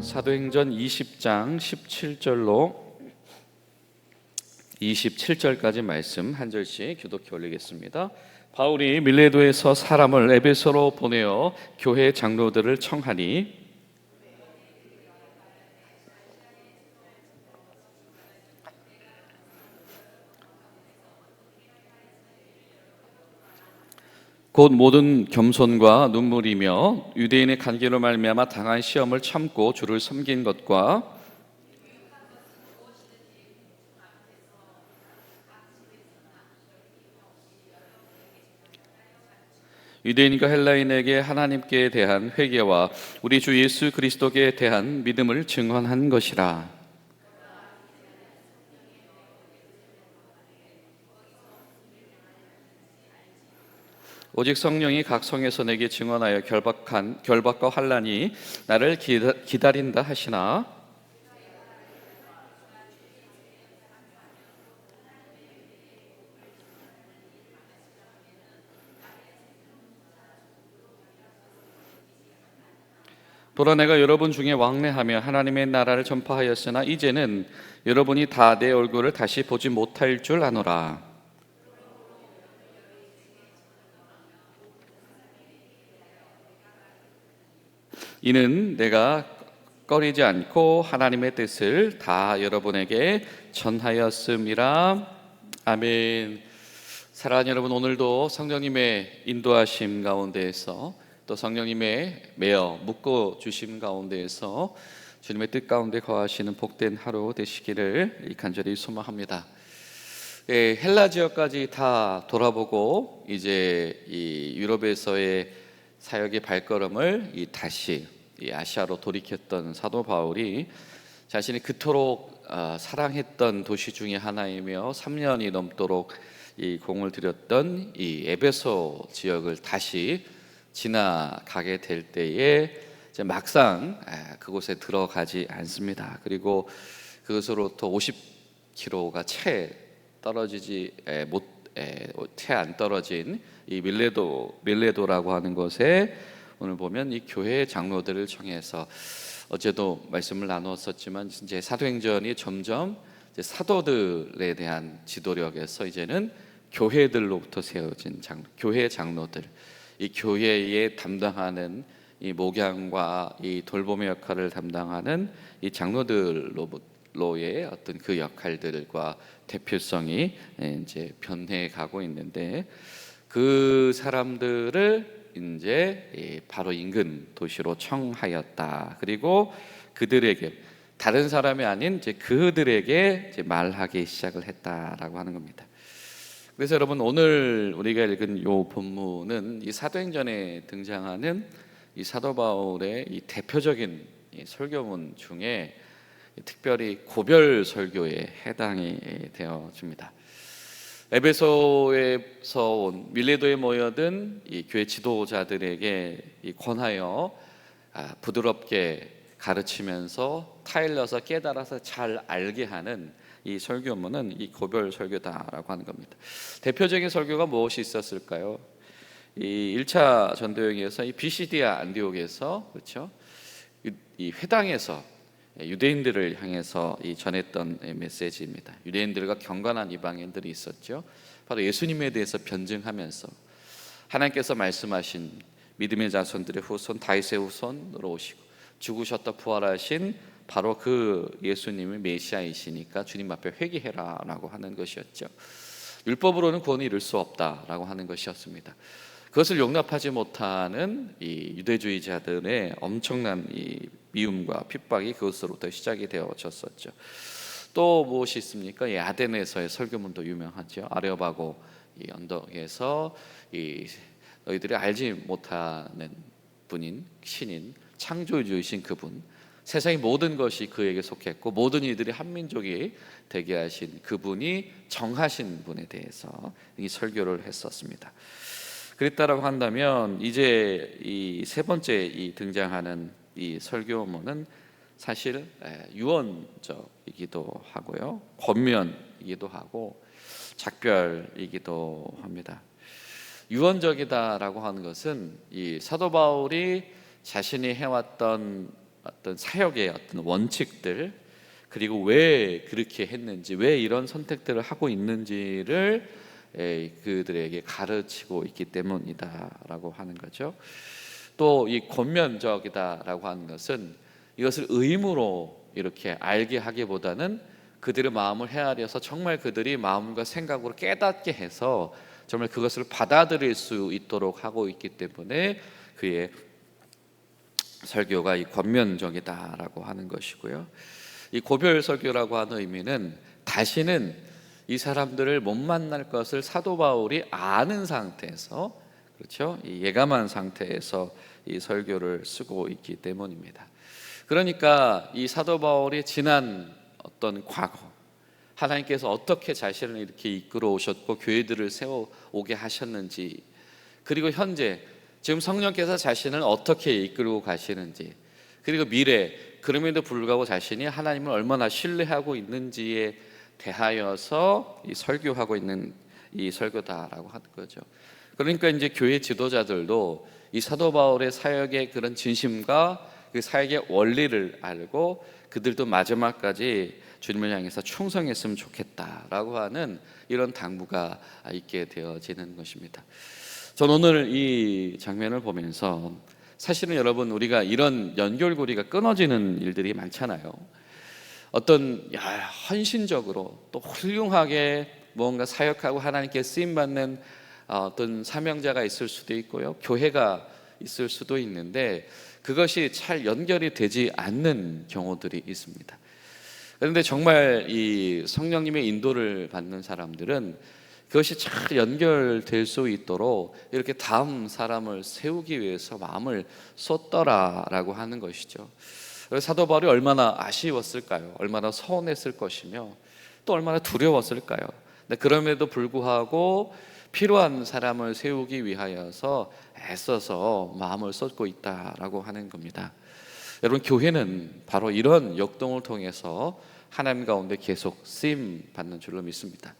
사도행전 20장 17절로 27절까지 말씀 한 절씩 교독해 올리겠습니다. 바울이 밀레도에서 사람을 에베소로 보내어 교회 장로들을 청하니 곧 모든 겸손과 눈물이며 유대인의 간계로 말미암아 당한 시험을 참고 주를 섬긴 것과 유대인과 헬라인에게 하나님께 대한 회개와 우리 주 예수 그리스도께 대한 믿음을 증언한 것이라. 오직 성령이 각 성에서 내게 증언하여 결박한 결박과 환란이 나를 기다, 기다린다 하시나 또라 내가 여러분 중에 왕래하며 하나님의 나라를 전파하였으나 이제는 여러분이 다 내 얼굴을 다시 보지 못할 줄 아노라. 이는 내가 꺼리지 않고 하나님의 뜻을 다 여러분에게 전하였음이라. 아멘. 사랑하는 여러분, 오늘도 성령님의 인도하심 가운데에서 또 성령님의 매어 묶어 주심 가운데에서 주님의 뜻 가운데 거하시는 복된 하루 되시기를 간절히 소망합니다. 예, 헬라 지역까지 다 돌아보고 이제 이 유럽에서의 사역의 발걸음을 이 다시 이 아시아로 돌이켰던 사도 바울이 자신이 그토록 아, 사랑했던 도시 중에 하나이며 3년이 넘도록 이 공을 들였던 이 에베소 지역을 다시 지나가게 될 때에 이제 막상 아, 그곳에 들어가지 않습니다. 그리고 그것으로부터 50km가 채 떨어지지 못 채 안 떨어진 이 밀레도 밀레도라고 하는 곳에 오늘 보면 이 교회 장로들을 청해서 어제도 말씀을 나누었었지만 이제 사도행전이 점점 이제 사도들에 대한 지도력에서 이제는 교회들로부터 세워진 장, 교회 장로들, 이 교회에 담당하는 이 목양과 이 돌봄의 역할을 담당하는 이 장로들로 의 어떤 그 역할들과 대표성이 이제 변해 가고 있는데 그 사람들을 이제 바로 인근 도시로 청하였다. 그리고 그들에게 다른 사람이 아닌 이제 그들에게 이제 말하기 시작을 했다라고 하는 겁니다. 그래서 여러분 오늘 우리가 읽은 이 본문은 이 사도행전에 등장하는 이 사도 바울의 이 대표적인 이 설교문 중에 특별히 고별 설교에 해당이 되어집니다. 에베소에서 온 밀레도에 모여든 이 교회 지도자들에게 이 권하여 아, 부드럽게 가르치면서 타일러서 깨달아서 잘 알게 하는 이 설교문은 이 고별 설교다라고 하는 겁니다. 대표적인 설교가 무엇이 있었을까요? 이 1차 전도여행에서 이 비시디아 안디옥에서 그렇죠? 이 회당에서 유대인들을 향해서 이 전했던 메시지입니다. 유대인들과 경건한 이방인들이 있었죠. 바로 예수님에 대해서 변증하면서 하나님께서 말씀하신 믿음의 자손들의 후손 다윗의 후손으로 오시고 죽으셨다 부활하신 바로 그 예수님이 메시아이시니까 주님 앞에 회개해라라고 하는 것이었죠. 율법으로는 구원을 이룰 수 없다라고 하는 것이었습니다. 그것을 용납하지 못하는 이 유대주의자들의 엄청난 이 미움과 핍박이 그것으로부터 시작이 되어졌었죠. 또 무엇이 있습니까? 이 아덴에서의 설교문도 유명하죠. 아레오바고 이 언덕에서 이 너희들이 알지 못하는 분인 신인 창조주이신 그분 세상의 모든 것이 그에게 속했고 모든 이들이 한 민족이 되게 하신 그분이 정하신 분에 대해서 이 설교를 했었습니다. 그랬다라고 한다면 이제 이 세 번째 이 등장하는 이 설교문은 사실 유언적이기도 하고요, 권면이기도 하고 작별이기도 합니다. 유언적이다라고 하는 것은 이 사도 바울이 자신이 해왔던 어떤 사역의 어떤 원칙들 그리고 왜 그렇게 했는지 왜 이런 선택들을 하고 있는지를 에, 그들에게 가르치고 있기 때문이다라고 하는 거죠. 또 이 권면적이다라고 하는 것은 이것을 의무로 이렇게 알게 하기보다는 그들의 마음을 헤아려서 정말 그들이 마음과 생각으로 깨닫게 해서 정말 그것을 받아들일 수 있도록 하고 있기 때문에 그의 설교가 이 권면적이다라고 하는 것이고요. 이 고별 설교라고 하는 의미는 다시는 이 사람들을 못 만날 것을 사도 바울이 아는 상태에서 그렇죠? 이 예감한 상태에서 이 설교를 쓰고 있기 때문입니다. 그러니까 이 사도 바울이 지난 어떤 과거 하나님께서 어떻게 자신을 이렇게 이끌어 오셨고 교회들을 세워 오게 하셨는지 그리고 현재 지금 성령께서 자신을 어떻게 이끌고 가시는지 그리고 미래 그럼에도 불구하고 자신이 하나님을 얼마나 신뢰하고 있는지에 대하여서 이 설교하고 있는 이 설교다라고 하는 거죠. 그러니까 이제 교회 지도자들도 이 사도 바울의 사역의 그런 진심과 그 사역의 원리를 알고 그들도 마지막까지 주님을 향해서 충성했으면 좋겠다라고 하는 이런 당부가 있게 되어지는 것입니다. 전 오늘 이 장면을 보면서 사실은 여러분 우리가 이런 연결고리가 끊어지는 일들이 많잖아요. 어떤 야, 헌신적으로 또 훌륭하게 뭔가 사역하고 하나님께 쓰임 받는 어떤 사명자가 있을 수도 있고요. 교회가 있을 수도 있는데 그것이 잘 연결이 되지 않는 경우들이 있습니다. 그런데 정말 이 성령님의 인도를 받는 사람들은 그것이 잘 연결될 수 있도록 이렇게 다음 사람을 세우기 위해서 마음을 쏟더라라고 하는 것이죠. 사도 바울이 얼마나 아쉬웠을까요? 얼마나 서운했을 것이며 또 얼마나 두려웠을까요? 그럼에도 불구하고 필요한 사람을 세우기 위하여서 애써서 마음을 쏟고 있다라고 하는 겁니다. 여러분 교회는 바로 이런 역동을 통해서 하나님 가운데 계속 쓰임 받는 줄로 믿습니다.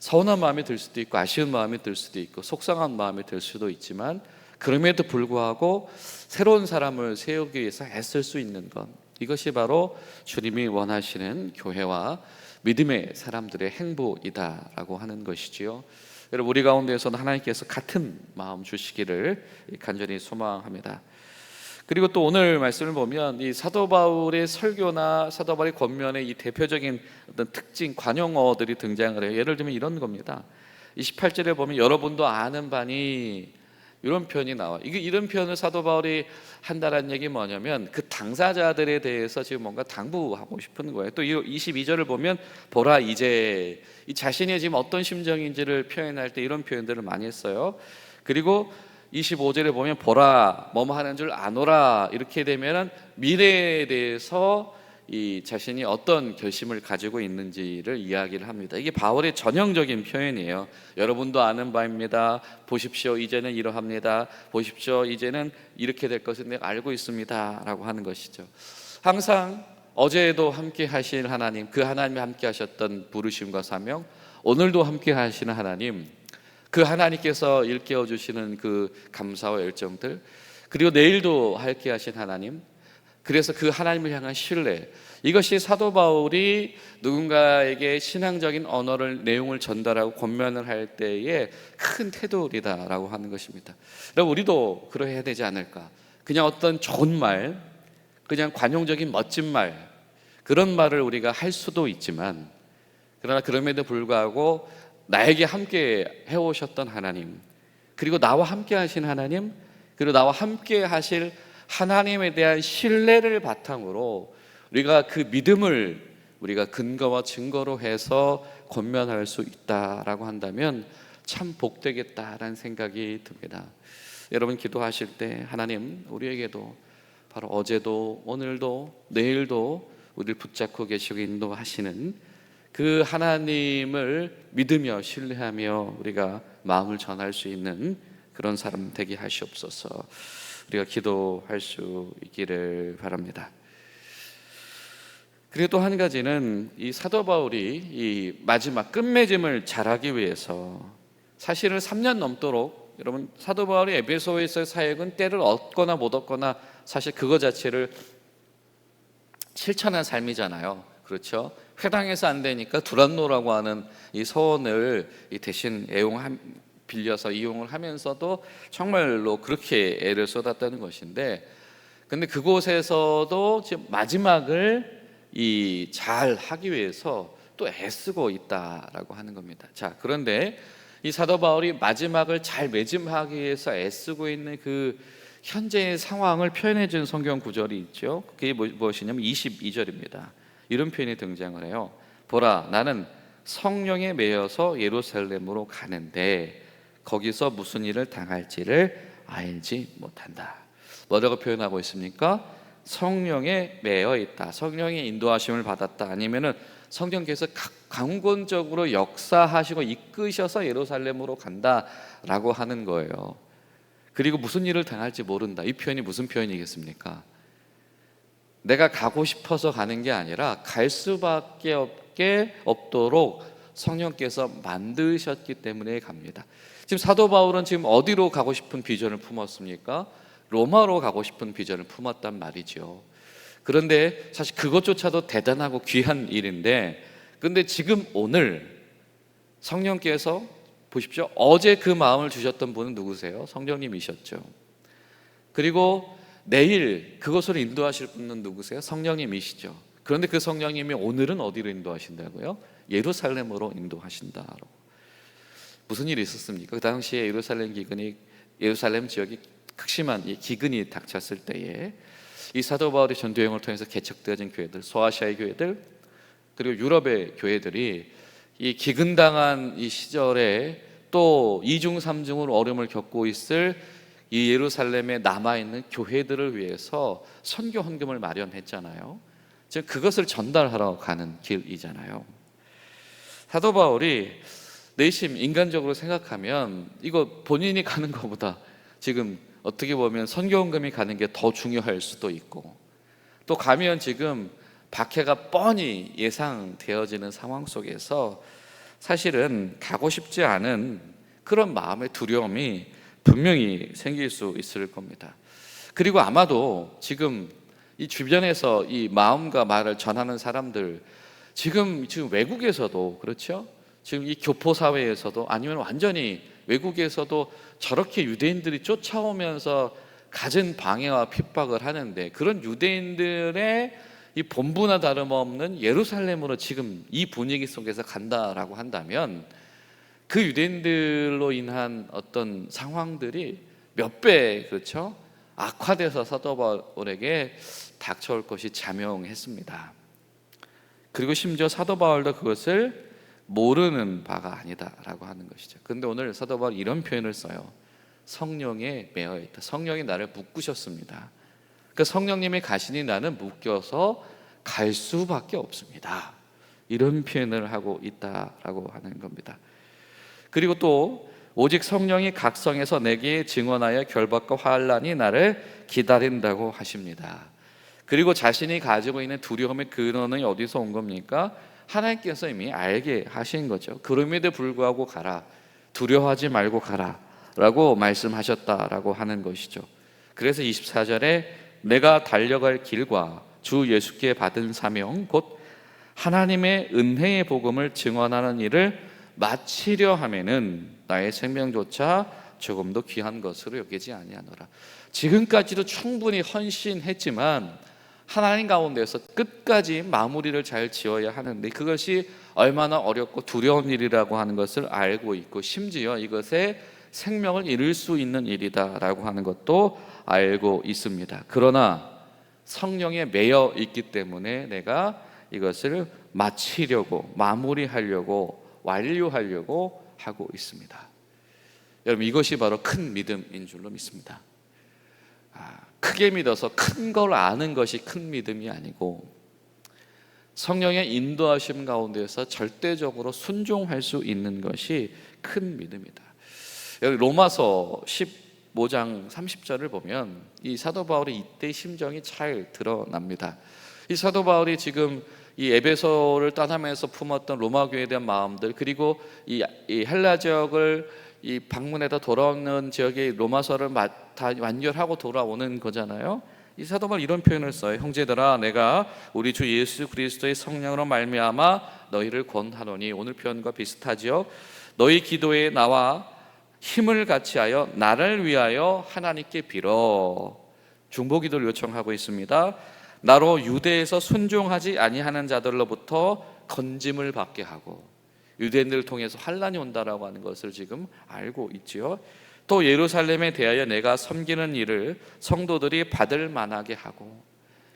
서운한 마음이 들 수도 있고 아쉬운 마음이 들 수도 있고 속상한 마음이 들 수도 있지만 그럼에도 불구하고 새로운 사람을 세우기 위해서 애쓸 수 있는 것 이것이 바로 주님이 원하시는 교회와 믿음의 사람들의 행보이다라고 하는 것이지요. 여러분 우리 가운데에서는 하나님께서 같은 마음 주시기를 간절히 소망합니다. 그리고 또 오늘 말씀을 보면 이 사도 바울의 설교나 사도 바울의 권면의 이 대표적인 어떤 특징 관용어들이 등장을 해요. 예를 들면 이런 겁니다. 28절에 보면 여러분도 아는 바니 이런 표현이 나와. 이게 이런 표현을 사도 바울이 한다는 얘기 뭐냐면 그 당사자들에 대해서 지금 뭔가 당부하고 싶은 거예요. 또 22절을 보면 보라 이제 이 자신이 지금 어떤 심정인지를 표현할 때 이런 표현들을 많이 했어요. 그리고 25절에 보면 보라 뭐뭐 하는 줄 아노라 이렇게 되면은 미래에 대해서 이 자신이 어떤 결심을 가지고 있는지를 이야기를 합니다. 이게 바울의 전형적인 표현이에요. 여러분도 아는 바입니다. 보십시오. 이제는 이러합니다. 보십시오. 이제는 이렇게 될 것을 내가 알고 있습니다라고 하는 것이죠. 항상 어제도 함께 하신 하나님, 그 하나님이 함께 하셨던 부르심과 사명, 오늘도 함께 하시는 하나님, 그 하나님께서 일깨워 주시는 그 감사와 열정들, 그리고 내일도 함께 하신 하나님, 그래서 그 하나님을 향한 신뢰 이것이 사도 바울이 누군가에게 신앙적인 언어를 내용을 전달하고 권면을 할 때의 큰 태도이다라고 하는 것입니다. 여러분 우리도 그러해야 되지 않을까? 그냥 어떤 좋은 말, 그냥 관용적인 멋진 말 그런 말을 우리가 할 수도 있지만 그러나 그럼에도 불구하고 나에게 함께 해오셨던 하나님 그리고 나와 함께 하신 하나님 그리고 나와 함께 하실 하나님에 대한 신뢰를 바탕으로 우리가 그 믿음을 우리가 근거와 증거로 해서 권면할 수 있다라고 한다면 참 복되겠다라는 생각이 듭니다. 여러분 기도하실 때 하나님 우리에게도 바로 어제도 오늘도 내일도 우리를 붙잡고 계시고 인도하시는 그 하나님을 믿으며 신뢰하며 우리가 마음을 전할 수 있는 그런 사람 되게 하시옵소서. 우리가 기도할 수 있기를 바랍니다. 그리고 또 한 가지는 이 사도 바울이 이 마지막 끝맺음을 잘하기 위해서 사실은 3년 넘도록 여러분 사도 바울이 에베소에서의 사역은 때를 얻거나 못 얻거나 사실 그거 자체를 실천한 삶이잖아요. 그렇죠? 회당에서 안 되니까 두란노라고 하는 이 서원을 이 대신 애용 빌려서 이용을 하면서도 정말로 그렇게 애를 쏟았다는 것인데 근데 그곳에서도 지금 마지막을 이 잘 하기 위해서 또 애쓰고 있다라고 하는 겁니다. 자, 그런데 이 사도 바울이 마지막을 잘 매짐하기 위해서 애쓰고 있는 그 현재의 상황을 표현해 준 성경 구절이 있죠. 그게 뭐- 무엇이냐면 22절입니다. 이런 표현이 등장을 해요. 보라, 나는 성령에 매여서 예루살렘으로 가는데 거기서 무슨 일을 당할지를 알지 못한다. 뭐라고 표현하고 있습니까? 성령에 매여 있다. 성령의 인도하심을 받았다. 아니면은 성령께서 각- 강권적으로 역사하시고 이끄셔서 예루살렘으로 간다라고 하는 거예요. 그리고 무슨 일을 당할지 모른다. 이 표현이 무슨 표현이겠습니까? 내가 가고 싶어서 가는 게 아니라 갈 수밖에 없게 없도록 성령께서 만드셨기 때문에 갑니다. 지금 사도 바울은 지금 어디로 가고 싶은 비전을 품었습니까? 로마로 가고 싶은 비전을 품었단 말이죠. 그런데 사실 그것조차도 대단하고 귀한 일인데 근데 지금 오늘 성령께서 보십시오. 어제 그 마음을 주셨던 분은 누구세요? 성령님이셨죠. 그리고 내일 그것을 인도하실 분은 누구세요? 성령님이시죠. 그런데 그 성령님이 오늘은 어디로 인도하신다고요? 예루살렘으로 인도하신다고. 무슨 일이 있었습니까? 그 당시에 예루살렘 기근이 예루살렘 지역이 극심한 이 기근이 닥쳤을 때에 이 사도 바울의 전도 여행을 통해서 개척되어진 교회들, 소아시아의 교회들 그리고 유럽의 교회들이 이 기근당한 이 시절에 또 이중 삼중으로 어려움을 겪고 있을 이 예루살렘에 남아 있는 교회들을 위해서 선교 헌금을 마련했잖아요. 즉 그것을 전달하러 가는 길이잖아요. 사도 바울이 내심 인간적으로 생각하면 이거 본인이 가는 것보다 지금 어떻게 보면 선교 헌금이 가는 게 더 중요할 수도 있고 또 가면 지금 박해가 뻔히 예상되어지는 상황 속에서 사실은 가고 싶지 않은 그런 마음의 두려움이 분명히 생길 수 있을 겁니다. 그리고 아마도 지금 이 주변에서 이 마음과 말을 전하는 사람들 지금 지금 외국에서도 그렇죠? 지금 이 교포 사회에서도 아니면 완전히 외국에서도 저렇게 유대인들이 쫓아오면서 갖은 방해와 핍박을 하는데 그런 유대인들의 이 본부나 다름없는 예루살렘으로 지금 이 분위기 속에서 간다라고 한다면 그 유대인들로 인한 어떤 상황들이 몇 배 그렇죠 악화돼서 사도 바울에게 닥쳐올 것이 자명했습니다. 그리고 심지어 사도 바울도 그것을 모르는 바가 아니다라고 하는 것이죠. 근데 오늘 사도 바울 이런 표현을 써요. 성령에 매여 있다. 성령이 나를 묶으셨습니다. 그 성령님이 가시니 나는 묶여서 갈 수밖에 없습니다. 이런 표현을 하고 있다라고 하는 겁니다. 그리고 또 오직 성령이 각성해서 내게 증언하여 결박과 환란이 나를 기다린다고 하십니다. 그리고 자신이 가지고 있는 두려움의 근원은 어디서 온 겁니까? 하나님께서 이미 알게 하신 거죠. 그럼에도 불구하고 가라. 두려워하지 말고 가라. 라고 말씀하셨다라고 하는 것이죠. 그래서 24절에 내가 달려갈 길과 주 예수께 받은 사명 곧 하나님의 은혜의 복음을 증언하는 일을 마치려 하면은 나의 생명조차 조금도 귀한 것으로 여기지 아니하노라. 지금까지도 충분히 헌신했지만 하나님 가운데서 끝까지 마무리를 잘 지어야 하는데 그것이 얼마나 어렵고 두려운 일이라고 하는 것을 알고 있고 심지어 이것에 생명을 잃을 수 있는 일이다라고 하는 것도 알고 있습니다. 그러나 성령에 매여 있기 때문에 내가 이것을 마치려고 마무리하려고 완료하려고 하고 있습니다. 여러분 이것이 바로 큰 믿음인 줄로 믿습니다. 아, 크게 믿어서 큰 걸 아는 것이 큰 믿음이 아니고 성령의 인도하심 가운데서 절대적으로 순종할 수 있는 것이 큰 믿음이다. 여기 로마서 15장 30절을 보면 이 사도 바울의 이때 심정이 잘 드러납니다. 이 사도 바울이 지금 이 에베소를 떠나면서 품었던 로마 교회에 대한 마음들 그리고 이, 이 헬라 지역을 이 방문해다 돌아오는 지역의 로마서를 다 완결하고 돌아오는 거잖아요. 이 사도 바울 이런 표현을 써요. 형제들아 내가 우리 주 예수 그리스도의 성령으로 말미암아 너희를 권하노니 오늘 표현과 비슷하지요. 너희 기도에 나와 힘을 같이 하여 나를 위하여 하나님께 빌어 중보 기도를 요청하고 있습니다. 나로 유대에서 순종하지 아니하는 자들로부터 건짐을 받게 하고 유대인들을 통해서 환란이 온다라고 하는 것을 지금 알고 있지요. 또 예루살렘에 대하여 내가 섬기는 일을 성도들이 받을 만하게 하고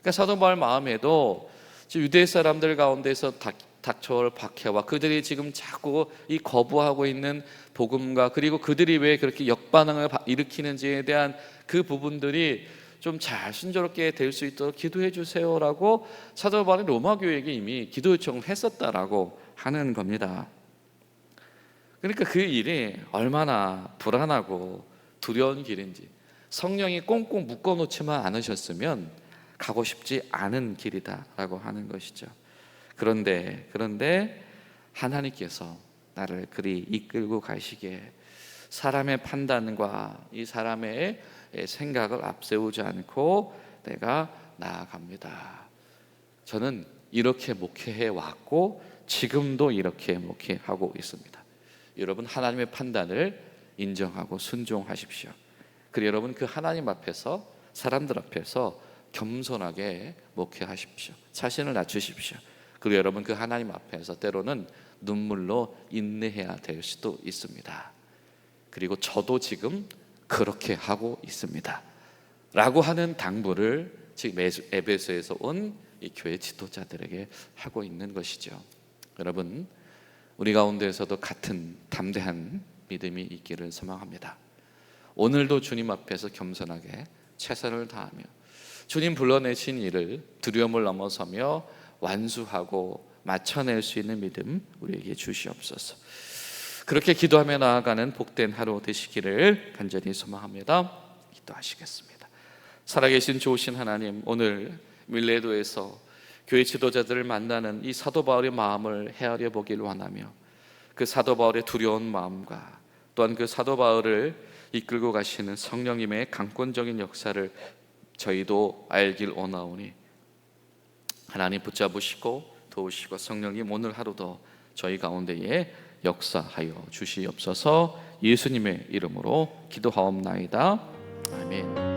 그러니까 사도 바울 마음에도 유대 사람들 가운데서 닥, 닥쳐올 박해와 그들이 지금 자꾸 이 거부하고 있는 복음과 그리고 그들이 왜 그렇게 역반응을 바- 일으키는지에 대한 그 부분들이 좀 잘 순조롭게 될 수 있도록 기도해 주세요라고 사도 바울이 로마 교회에게 이미 기도 요청을 했었다라고 하는 겁니다. 그러니까 그 일이 얼마나 불안하고 두려운 길인지 성령이 꽁꽁 묶어 놓지만 않으셨으면 가고 싶지 않은 길이다라고 하는 것이죠. 그런데 그런데 하나님께서 나를 그리 이끌고 가시기에 사람의 판단과 이 사람의 생각을 앞세우지 않고 내가 나아갑니다. 저는 이렇게 목회해 왔고 지금도 이렇게 목회하고 있습니다. 여러분 하나님의 판단을 인정하고 순종하십시오. 그리고 여러분 그 하나님 앞에서 사람들 앞에서 겸손하게 목회하십시오. 자신을 낮추십시오. 그리고 여러분 그 하나님 앞에서 때로는 눈물로 인내해야 될 수도 있습니다. 그리고 저도 지금 그렇게 하고 있습니다. 라고 하는 당부를 지금 에베- 에베소에서 온 이 교회 지도자들에게 하고 있는 것이죠. 여러분, 우리 가운데에서도 같은 담대한 믿음이 있기를 소망합니다. 오늘도 주님 앞에서 겸손하게 최선을 다하며 주님 불러내신 일을 두려움을 넘어서며 완수하고 맞춰낼 수 있는 믿음 우리에게 주시옵소서. 그렇게 기도하며 나아가는 복된 하루 되시기를 간절히 소망합니다. 기도하시겠습니다. 살아계신 좋으신 하나님, 오늘 밀레도에서 교회 지도자들을 만나는 이 사도 바울의 마음을 헤아려 보기를 원하며 그 사도 바울의 두려운 마음과 또한 그 사도 바울을 이끌고 가시는 성령님의 강권적인 역사를 저희도 알길 원하오니 하나님 붙잡으시고 도우시고 성령님 오늘 하루도 저희 가운데에 역사하여 주시옵소서 예수님의 이름으로 기도하옵나이다. 아멘.